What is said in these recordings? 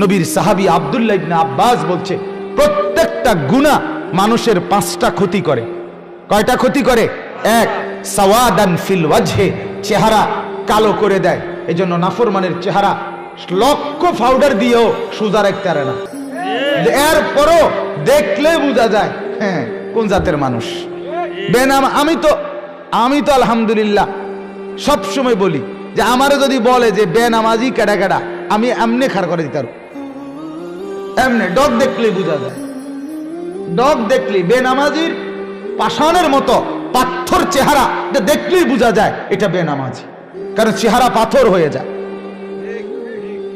নবীর সাহাবী আব্দুল্লাহ ইবনে আব্বাস বলছে, প্রত্যেকটা গুনাহ মানুষের পাঁচটা ক্ষতি করে। কয়টা ক্ষতি করে? এক, সাওয়াদান ফিল ওয়াজহে, চেহারা কালো করে দেয়। এজন্য নাফরমানের চেহারা লক্ষ পাউডার দিয়েও সোজা রাখতে পারে না। এরপরও দেখলে বোঝা যায় হ্যাঁ কোন জাতের মানুষ। বেনাম, আমি তো আমি তো আলহামদুলিল্লাহ সবসময় বলি যে আমারও যদি বলে যে বেনামাজি কেডা কেডা আমি এমনি খার করে দিতে পারব। এমনি, ডগ দেখলেই বোঝা যায়। ডগ দেখলি বেনামাজির পাষাণের মতো পাথর চেহারা দেখলেই বোঝা যায়, এটা বেনামাজি। কারণ চেহারা পাথর হয়ে যায়।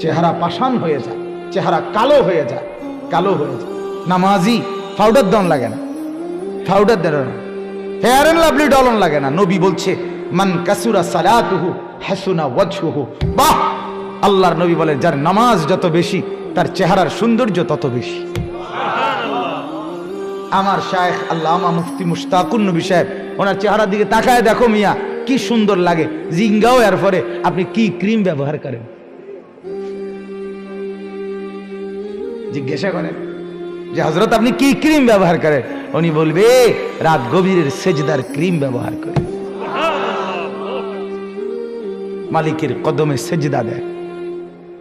চেহারা পাষাণ হয়ে যায়। চেহারা কালো হয়ে যায়। কালো হয়ে যায়। নামাজি পাউডার দন লাগে না। পাউডার দেন না। হেয়ার এন্ড লাভলি ডলন লাগে না। নবী বলছে, মান কাসুরা সালাতুহু হাসুনা ওয়াজহুহু। বাহ! আল্লাহর নবী বলেন যার নামাজ যত বেশি, তার চেহারার সৌন্দর্য তত বেশি। আমার শায়েখ আল্লামা মুফতি মুশতাকুন নবী সাহেব, ওনার চেহারার দিকে তাকায় দেখো মিয়া, কি সুন্দর লাগে। জিঙ্গাও এর পরে আপনি কি ক্রিম ব্যবহার করেন? জিজ্ঞাসা করেন যে হজরত আপনি কি ক্রিম ব্যবহার করেন? উনি বলবে, রাত গভীরের সেজদার ক্রিম ব্যবহার করে। মালিকের কদমে সেজদা দেয়।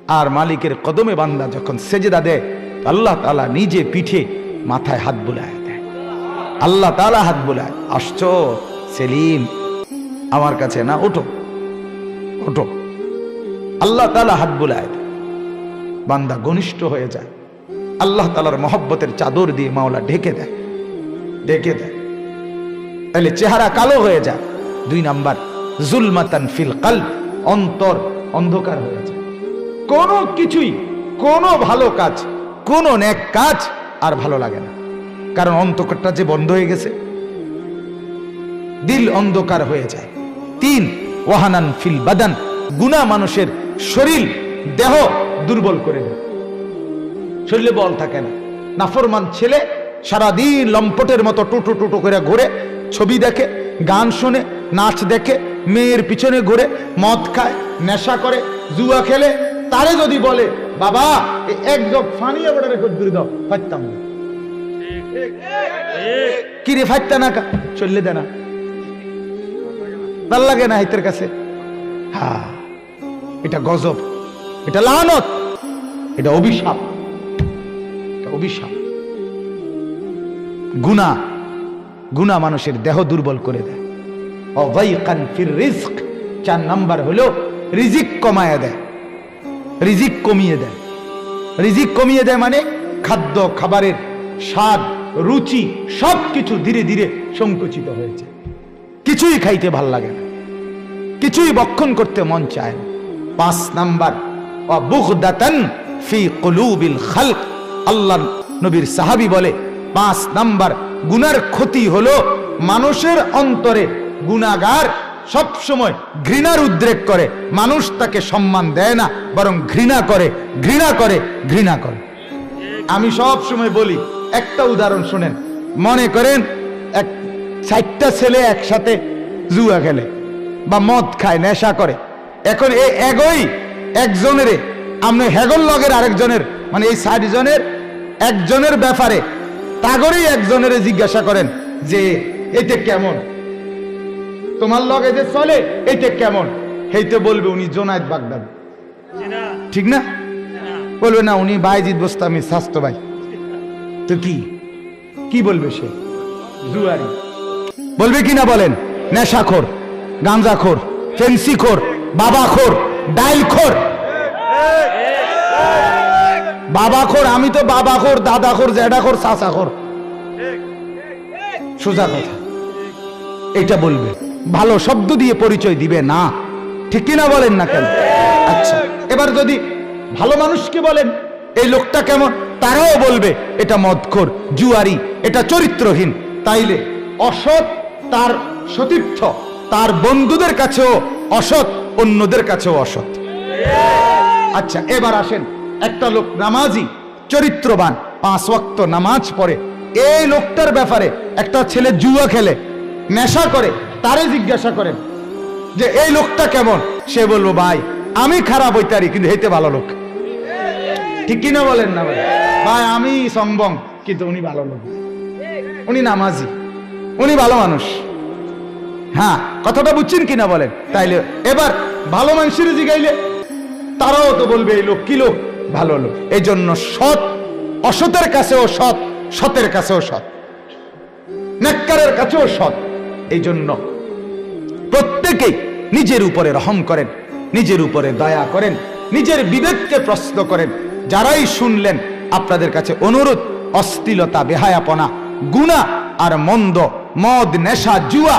আর মালিকের কদমে বান্দা যখন সেজেদা দেয়, আল্লাহ তালা নিজে পিঠে মাথায় হাত বুলায় দেয়। আল্লাহ তালা হাত বুলায়, আসছ, সেলিম, আমার কাছে না, ওঠো ওঠো। আল্লাহ তালা হাত বুলায় বান্দা ঘনিষ্ঠ হয়ে যায়। আল্লাহ তালার মহব্বতের চাদর দিয়ে মাওলা ঢেকে দেয় ঢেকে দেয়। তাহলে চেহারা কালো হয়ে যায়। দুই নাম্বার, জুলমাতান ফিল কাল অন্তর অন্ধকার হয়ে যায়। কোনো কিছুই, কোনো ভালো কাজ, কোনো নেক কাজ আর ভালো লাগে না। কারণ অন্তকরটা যে বন্ধ হয়ে গেছে, দিল অন্ধকার হয়ে যায়। তিন, ওয়াহানান ফিল বাদান, গুনা মানুষের শরীর, দেহ দুর্বল করে দেয়। শরীরে বল থাকে না। নাফরমান ছেলে সারাদিন লম্পটের মতো টুটু টুটু করে ঘুরে, ছবি দেখে, গান শোনে, নাচ দেখে, মেয়ের পিছনে ঘুরে, মদ খায়, নেশা করে, জুয়া খেলে তারে যদি বলে, বাবা এক জগ ফানি এবার দূরে দাও ফাইতাম না। কি রে ফাইতা না চললে দে না। ভালো লাগে না হাইতের কাছে। হ্যাঁ এটা গজব, এটা লানত, এটা অভিশাপ এটা অভিশাপ। গুণা গুণা মানুষের দেহ দুর্বল করে দেয়। অবাইকান ফির রিস্ক চার নাম্বার হলো রিজিক কমায় দেয়। রিজিক কমিয়ে দেয়। রিজিক কমিয়ে দেয় মানে খাদ্য, খাবারের স্বাদ, রুচি সব কিছু ধীরে ধীরে সংকুচিত হয়েছে। কিছুই খাইতে ভালো লাগে না। কিছুই বক্ষণ করতে মন চায় না। পাঁচ নাম্বার ফি আল্লাহ নবীর সাহাবী বলে, পাঁচ নাম্বার, গুনার ক্ষতি হলো মানুষের অন্তরে গুনাগার সব সময় ঘৃণার উদ্রেক করে। মানুষ তাকে সম্মান দেয় না, বরং ঘৃণা করে ঘৃণা করে ঘৃণা করে। আমি সব সময় বলি, একটা উদাহরণ শুনেন। মনে করেন, এক চারটা ছেলে একসাথে জুয়া খেলে বা মদ খায়, নেশা করে। এখন এই এগোই একজনের আপনি হেগল লগের আরেকজনের মানে এই ষাট জনের একজনের ব্যাপারে তাগরেই একজনের জিজ্ঞাসা করেন যে, এতে কেমন? তোমার লগে যে চলে এইটা কেমন? হেইতে বলবে উনি জোনায়দ বাগদাদ। ঠিক না? বলবে না উনি বাইজিদ বোস্তামি স্বাস্থ্য ভাই। তো কি? কি বলবে সে? জুয়ারি। বলবে কি না বলেন? নেশাখোর গাঞ্জাখোর ফেন্সিখোর বাবাখোর ডাইলখোর। বাবাখোর আমি তো বাবাখোর দাদাখোর জ্যাডাখোর চাচাখোর। সোজা কথা। এটা বলবে। ভালো শব্দ দিয়ে পরিচয় দিবে, না। ঠিক কিনা বলেন না কেন? আচ্ছা এবার যদি ভালো মানুষকে বলেন, এই লোকটা কেমন? তারাও বলবে, এটা মদখোর, জুয়ারি, এটা চরিত্রহীন। তাইলে অসৎ তার সতীর্থ, তার বন্ধুদের কাছেও অসৎ, অন্যদের কাছেও অসৎ। আচ্ছা এবার আসেন, একটা লোক নামাজি, চরিত্রবান, পাঁচ ওয়াক্ত নামাজ পড়ে। এই লোকটার ব্যাপারে একটা ছেলে জুয়া খেলে, নেশা করে তারে জিজ্ঞাসা করেন যে, এই লোকটা কেমন? সে বলব ভাই, আমি খারাপ হইতারি, কিন্তু হেতে ভালো লোক। ঠিক কিনা বলেন না ভাই? ভাই, আমি সম্বং, কিন্তু উনি ভালো লোক। উনি নামাজি। উনি ভালো মানুষ। হ্যাঁ কথাটা বুঝছেন কিনা বলেন? তাইলে এবার ভালো মানুষের জিগাইলে তারাও তো বলবে, এই লোক কি লোক? ভালো লোক। এই জন্য সৎ অসতের কাছেও সৎ, সতের কাছেও সৎ। নেককারের কাছেও সৎ। এই জন্য প্রত্যেকেই নিজের উপরে রহম করেন, নিজের উপরে দয়া করেন, নিজের বিবেককে প্রশ্ন করেন। যারাই শুনলেন, আপনাদের কাছে অনুরোধ অস্থিলতা বেহায়াপনা, গুণা আর মন্দ, মদ, নেশা, জুয়া,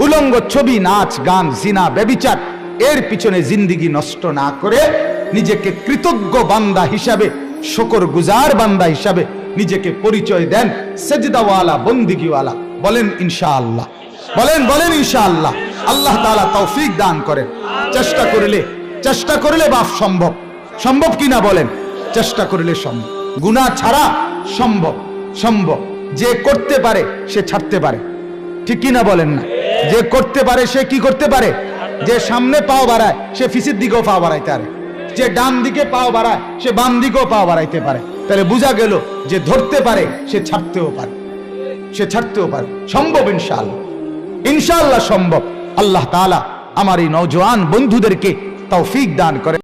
উলঙ্গ ছবি, নাচ, গান, জিনা বেবিচার এর পিছনে জিন্দিগি নষ্ট না করে নিজেকে কৃতজ্ঞ বান্দা হিসাবে, শকর গুজার বান্দা হিসাবে নিজেকে পরিচয় দেন সেজদাওয়ালা, বন্দিগিওয়ালা। বলেন ইনশাআল্লাহ। বলেন বলেন ইনশাআল্লাহ। আল্লাহ তাআলা তৌফিক দান করেন চেষ্টা করলে চেষ্টা করলে বাপ সম্ভব। সম্ভব কিনা বলেন? চেষ্টা করলে সম্ভব। গুনাহ ছাড়া সম্ভব সম্ভব। যে করতে পারে, সে ছাড়তে পারে। ঠিক কিনা বলেন না? যে করতে পারে, সে কি করতে পারে? যে সামনে পাও বাড়ায়, সে ফিসির দিকেও পাও বাড়াইতে পারে। যে ডান দিকে পাও বাড়ায়, সে বাম দিকেও পাও বাড়াইতে পারে। তাহলে বোঝা গেল যে ধরতে পারে, সে ছাড়তেও পারে। সে ছাড়তেও পারে। সম্ভব ইনশাআল্লাহ। ইনশাআল্লাহ সম্ভব। আল্লাহ তালা আমার এই নৌজওয়ান বন্ধুদেরকে তৌফিক দান করে।